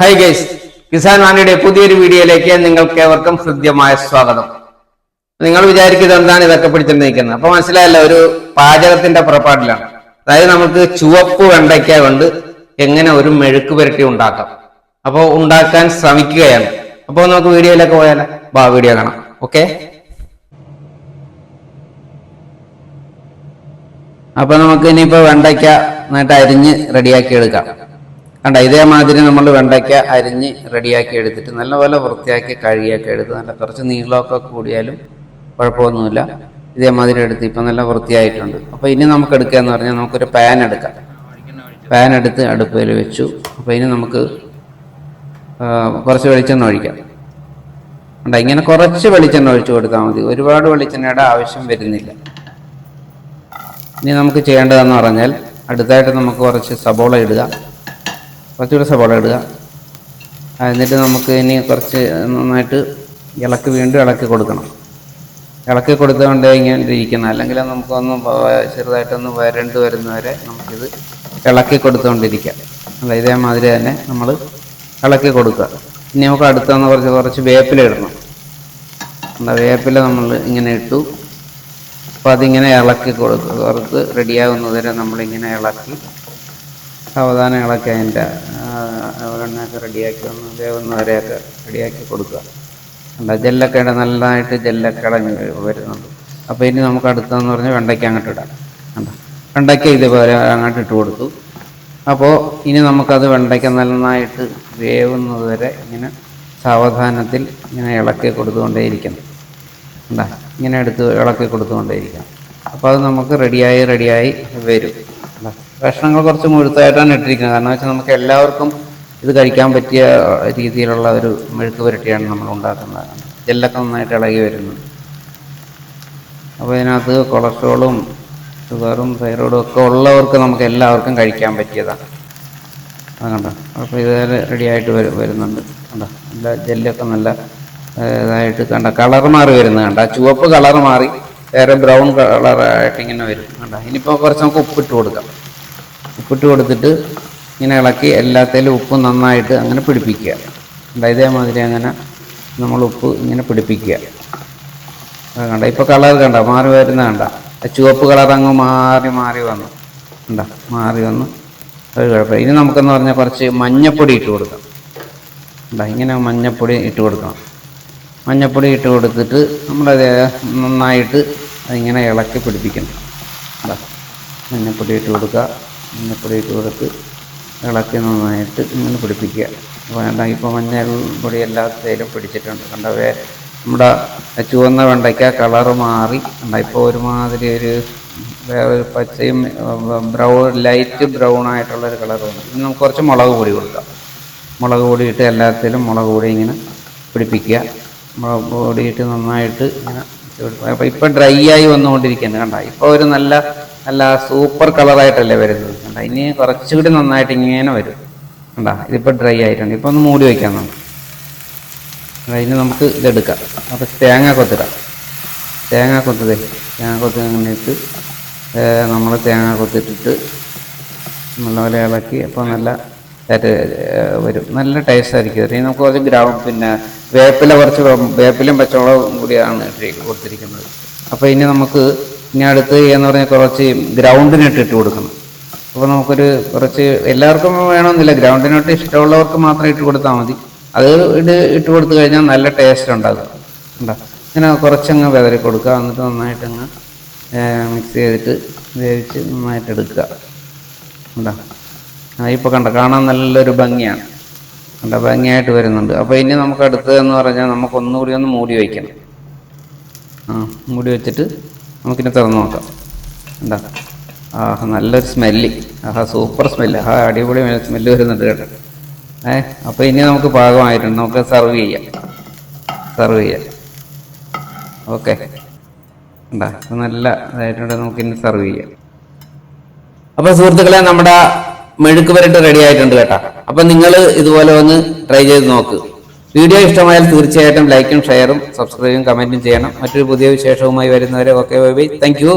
Hi guys Kisan വാണിയുടെ പുതിയൊരു വീഡിയോയിലേക്ക് നിങ്ങൾക്ക് ഏവർക്കും ഹൃദ്യമായ സ്വാഗതം. നിങ്ങൾ വിചാരിക്കുന്നത് എന്താണ് ഇതൊക്കെ പിടിച്ചിട്ട് നിൽക്കുന്നത് അപ്പൊ മനസ്സിലായല്ലോ ഒരു പാചകത്തിന്റെ പുറപ്പാടിലാണ്. അതായത് നമുക്ക് ചുവപ്പ് വെണ്ടയ്ക്ക കൊണ്ട് എങ്ങനെ ഒരു മെഴുക്ക് പുരട്ടി ഉണ്ടാക്കാം. അപ്പോൾ ഉണ്ടാക്കാൻ ശ്രമിക്കുകയാണ്. അപ്പോൾ നമുക്ക് വീഡിയോയിലേക്ക് പോയാലോ? ബാ വീഡിയോ കാണാം. ഓക്കെ അപ്പൊ നമുക്ക് ഇനിയിപ്പോ വെണ്ടയ്ക്ക നന്നായിട്ട് അരിഞ്ഞ് റെഡിയാക്കി എടുക്കാം. കണ്ട ഇതേമാതിരി നമ്മൾ വെണ്ടയ്ക്ക അരിഞ്ഞ് റെഡിയാക്കി എടുത്തിട്ട് നല്ലപോലെ വൃത്തിയാക്കി കഴുകിയൊക്കെ എടുത്ത് നല്ല കുറച്ച് നീളമൊക്കെ കൂടിയാലും കുഴപ്പമൊന്നുമില്ല. ഇതേമാതിരി എടുത്ത് ഇപ്പം നല്ല വൃത്തിയായിട്ടുണ്ട്. അപ്പോൾ ഇനി നമുക്ക് എടുക്കുക എന്ന് പറഞ്ഞാൽ നമുക്കൊരു പാൻ എടുക്കാം. പാൻ എടുത്ത് അടുപ്പിൽ വെച്ചു. അപ്പോൾ ഇനി നമുക്ക് കുറച്ച് വെളിച്ചെണ്ണ ഒഴിക്കാം. കണ്ട ഇങ്ങനെ കുറച്ച് വെളിച്ചെണ്ണ ഒഴിച്ചു കൊടുത്താൽ മതി. ഒരുപാട് വെളിച്ചെണ്ണയുടെ ആവശ്യം വരുന്നില്ല. ഇനി നമുക്ക് ചെയ്യേണ്ടതെന്ന് പറഞ്ഞാൽ അടുത്തായിട്ട് നമുക്ക് കുറച്ച് സബോള ഇടുക. കുറച്ചുകൂടെ സവാള ഇടുക. എന്നിട്ട് നമുക്ക് ഇനി കുറച്ച് നന്നായിട്ട് ഇളക്കി വീണ്ടും ഇളക്കി കൊടുക്കണം. ഇളക്കി കൊടുത്തുകൊണ്ട് ഇങ്ങനെ ഇരിക്കണം. അല്ലെങ്കിൽ നമുക്കൊന്ന് ചെറുതായിട്ടൊന്ന് വരണ്ട് വരുന്നവരെ നമുക്കിത് ഇളക്കി കൊടുത്തുകൊണ്ടിരിക്കാം അല്ല ഇതേമാതിരി തന്നെ നമ്മൾ ഇളക്കി കൊടുക്കുക. ഇനി നമുക്ക് അടുത്തൊന്ന് കുറച്ച് കുറച്ച് വേപ്പില ഇടണം. എന്താ വേപ്പില നമ്മൾ ഇങ്ങനെ ഇട്ടു. അപ്പോൾ അതിങ്ങനെ ഇളക്കി കൊടുക്കുക. കുറച്ച് റെഡിയാകുന്നതുവരെ നമ്മളിങ്ങനെ ഇളക്കി സാവധാനം ഇളക്കി അതിന്റെ എണ്ണയൊക്കെ റെഡിയാക്കി ഒന്ന് വേവുന്നവരെയൊക്കെ റെഡിയാക്കി കൊടുക്കുക. അല്ല ജെല്ലൊക്കെ ഇട നല്ലതായിട്ട് ജെല്ലൊക്കെ ഇടങ്ങി വരുന്നുണ്ട്. അപ്പോൾ ഇനി നമുക്ക് അടുത്തെന്ന് പറഞ്ഞാൽ വെണ്ടയ്ക്ക അങ്ങോട്ട് ഇടാം. കണ്ടോ വെണ്ടയ്ക്ക ഇതുപോലെ അങ്ങോട്ട് ഇട്ട് കൊടുത്തു. അപ്പോൾ ഇനി നമുക്കത് വെണ്ടയ്ക്ക നന്നായിട്ട് വേവുന്നത് വരെ ഇങ്ങനെ സാവധാനത്തിൽ ഇങ്ങനെ ഇളക്കി കൊടുത്തുകൊണ്ടേയിരിക്കണം. കണ്ടോ ഇങ്ങനെ എടുത്ത് ഇളക്കി കൊടുത്തുകൊണ്ടേയിരിക്കണം. അപ്പോൾ അത് നമുക്ക് റെഡിയായി റെഡിയായി വരും. കണ്ടോ? കഷ്ണങ്ങൾ കുറച്ച് മുഴുത്തായിട്ടാണ് ഇട്ടിരിക്കുന്നത്. കാരണം വെച്ചാൽ നമുക്ക് എല്ലാവർക്കും ഇത് കഴിക്കാൻ പറ്റിയ രീതിയിലുള്ള ഒരു മെഴുക്ക് പുരട്ടിയാണ് നമ്മൾ ഉണ്ടാക്കുന്നത്. ജെല്ലൊക്കെ നന്നായിട്ട് ഇളകി വരുന്നു. അപ്പോൾ ഇതിനകത്ത് കൊളസ്ട്രോളും ഷുഗറും തൈറോയിഡും ഒക്കെ ഉള്ളവർക്ക് നമുക്ക് എല്ലാവർക്കും കഴിക്കാൻ പറ്റിയതാണ്. അത് കണ്ടോ? അപ്പോൾ ഇത് റെഡിയായിട്ട് ആയിട്ട് വരുന്നുണ്ട്. കണ്ടോ? നല്ല ജെല്ലൊക്കെ നല്ല ഇതായിട്ട് കണ്ട? കളർ മാറി വരുന്നത് കണ്ട? ചുവപ്പ് കളർ മാറി വേറെ ബ്രൗൺ കളറായിട്ട് ഇങ്ങനെ വരും. കണ്ട? ഇനിയിപ്പോൾ കുറച്ച് നമുക്ക് ഉപ്പിട്ട് കൊടുക്കാം. ഉപ്പിട്ട് കൊടുത്തിട്ട് ഇങ്ങനെ ഇളക്കി എല്ലാത്തിലും ഉപ്പ് നന്നായിട്ട് അങ്ങനെ പിടിപ്പിക്കുക. അതായത് ഇതേമാതിരി അങ്ങനെ നമ്മൾ ഉപ്പ് ഇങ്ങനെ പിടിപ്പിക്കുക. കണ്ട? ഇപ്പോൾ കളർ കണ്ട? മാറി വരുന്ന കണ്ട? ചുവപ്പ് കളർ അങ്ങ് മാറി മാറി വന്നു. കണ്ട? മാറി വന്നു. ഒരു കുഴപ്പമില്ല. ഇനി നമുക്കെന്ന് പറഞ്ഞാൽ കുറച്ച് മഞ്ഞപ്പൊടി ഇട്ട് കൊടുക്കാം. കണ്ട? ഇങ്ങനെ മഞ്ഞപ്പൊടി ഇട്ട് കൊടുക്കണം. മഞ്ഞപ്പൊടി ഇട്ട് കൊടുത്തിട്ട് നമ്മളത് നന്നായിട്ട് അതിങ്ങനെ ഇളക്കി പിടിപ്പിക്കണം. കണ്ട? മഞ്ഞപ്പൊടി ഇട്ട് കൊടുക്കുക. മഞ്ഞപ്പൊടി ഇട്ട് കൊടുത്ത് ഇളക്കി നന്നായിട്ട് ഇങ്ങനെ പിടിപ്പിക്കുക. വേണ്ട ഇപ്പോൾ മഞ്ഞൾ പൊടി എല്ലാത്തിലും പിടിച്ചിട്ടുണ്ട്. കണ്ട നമ്മുടെ ചുവന്ന വെണ്ടയ്ക്ക കളറ് മാറി. ഇപ്പോൾ ഒരുമാതിരി ഒരു വേറെ ഒരു പച്ചയും ബ്രൗൺ ലൈറ്റ് ബ്രൗൺ ആയിട്ടുള്ളൊരു കളർ വന്നു. ഇനി നമുക്ക് കുറച്ച് മുളക് പൊടി കൊടുക്കാം. മുളക് പൊടി ഇട്ട് എല്ലാത്തിലും മുളക് പൊടി ഇങ്ങനെ പിടിപ്പിക്കുക. മുളക് പൊടി ഇട്ട് നന്നായിട്ട് ഇങ്ങനെ അപ്പോൾ ഇപ്പം ഡ്രൈ ആയി വന്നുകൊണ്ടിരിക്കുന്നത് കണ്ട ഇപ്പോൾ ഒരു നല്ല നല്ല സൂപ്പർ കളറായിട്ടല്ലേ വരുന്നത്. കണ്ട? ഇനി കുറച്ചുകൂടി നന്നായിട്ട് ഇങ്ങനെ വരും. കണ്ട? ഇതിപ്പോൾ ഡ്രൈ ആയിട്ടുണ്ട്. ഇപ്പോൾ ഒന്ന് മൂടി വയ്ക്കാം നമുക്ക് അതിന് നമുക്ക് ഇതെടുക്കാം. അപ്പോൾ തേങ്ങ കൊത്തിടാം. തേങ്ങ കൊത്തതേ. തേങ്ങ കൊത്തി അങ്ങനെയിട്ട് നമ്മൾ തേങ്ങ കൊത്തിട്ടിട്ട് നല്ലപോലെ ഇളക്കി അപ്പോൾ നല്ല വരും. നല്ല ടേസ്റ്റ് ആയിരിക്കും ഇനി നമുക്ക് കുറച്ച് ഗ്രാമം പിന്നെ വേപ്പില കുറച്ച് വേപ്പിലും പച്ചമുളകും കൂടിയാണ് കൊടുത്തിരിക്കുന്നത്. അപ്പോൾ ഇനി നമുക്ക് ഇനി അടുത്ത് എന്ന് പറഞ്ഞാൽ കുറച്ച് ഗ്രൗണ്ടിനിട്ട് ഇട്ട് കൊടുക്കണം. അപ്പോൾ നമുക്കൊരു കുറച്ച് എല്ലാവർക്കും വേണമെന്നില്ല. ഗ്രൗണ്ടിനോട്ട് ഇഷ്ടമുള്ളവർക്ക് മാത്രം ഇട്ട് കൊടുത്താൽ മതി. അത് ഇട്ട് ഇട്ട് കൊടുത്തു കഴിഞ്ഞാൽ നല്ല ടേസ്റ്റ് ഉണ്ടാകും. ഉണ്ടോ ഇങ്ങനെ കുറച്ചങ്ങ് വിതറി കൊടുക്കുക. എന്നിട്ട് നന്നായിട്ടങ്ങ് മിക്സ് ചെയ്തിട്ട് വേവിച്ച് നന്നായിട്ട് എടുക്കുക. ഉണ്ടോ ഇപ്പോൾ കണ്ട? കാണാൻ നല്ലൊരു ഭംഗിയാണ്. കണ്ട? ഭംഗിയായിട്ട് വരുന്നുണ്ട്. അപ്പോൾ ഇനി നമുക്ക് അടുത്തത് എന്ന് പറഞ്ഞാൽ നമുക്ക് ഒന്നുകൂടി ഒന്ന് മൂടി വയ്ക്കണം. ആ മൂടി വെച്ചിട്ട് നമുക്കിനി തുറന്ന് നോക്കാം. എന്താ ആഹ് നല്ലൊരു സ്മെല്ല്. ആഹാ സൂപ്പർ സ്മെല്ല്. ആ അടിപൊളി സ്മെല്ല് വരുന്നുണ്ട് കേട്ടോ. ഏ അപ്പോൾ ഇനി നമുക്ക് പാകമായിട്ടുണ്ട്. നമുക്ക് സെർവ് ചെയ്യാം. സെർവ് ചെയ്യാം. ഓക്കെ. ഉണ്ടാ അപ്പോൾ നല്ല ഇതായിട്ടുണ്ട്. നമുക്ക് ഇനി സെർവ് ചെയ്യാം. അപ്പൊ സുഹൃത്തുക്കളെ നമ്മുടെ മെഴുക്ക് പുരട്ട് റെഡി ആയിട്ടുണ്ട് കേട്ടോ. അപ്പൊ നിങ്ങൾ ഇതുപോലെ ഒന്ന് ട്രൈ ചെയ്ത് നോക്ക്. വീഡിയോ ഇഷ്ടമായാൽ തീർച്ചയായിട്ടും ലൈക്കും ഷെയറും സബ്സ്ക്രൈബും കമന്റും ചെയ്യണം. മറ്റൊരു പുതിയ വിശേഷവുമായി വരുന്നവരെ ഓക്കെ ബൈ താങ്ക് യു